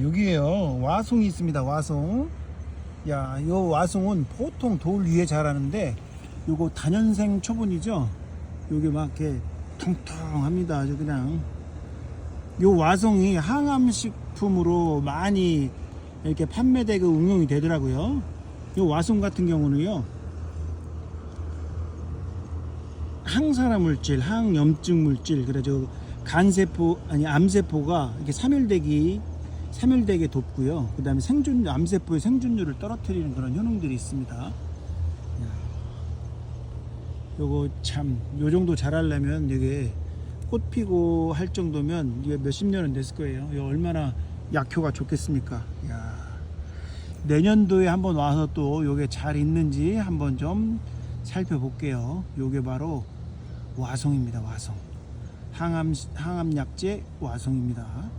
여기에요. 와송이 있습니다. 와송. 야, 요 와송은 보통 돌 위에 자라는데 요거 단연생 초분이죠. 요게 막 이렇게 통통합니다. 아주 그냥. 요 와송이 항암식품으로 많이 이렇게 판매되고 응용이 되더라고요. 요 와송 같은 경우는요. 항산화 물질, 항염증 물질, 그래서 간세포 아니 암세포가 이렇게 삼일되기 삼일되게 돕고요. 그 다음에 생존 암세포의 생존율을 떨어뜨리는 그런 효능들이 있습니다. 야, 요거 참 요 정도 자라려면 이게 꽃 피고 할 정도면 이게 몇십 년은 됐을 거예요. 이거 얼마나 약효가 좋겠습니까? 야. 내년도에 한번 와서 또 요게 잘 있는지 한번 좀 살펴볼게요. 요게 바로 와송입니다. 와송. 항암 항암약제 와송입니다.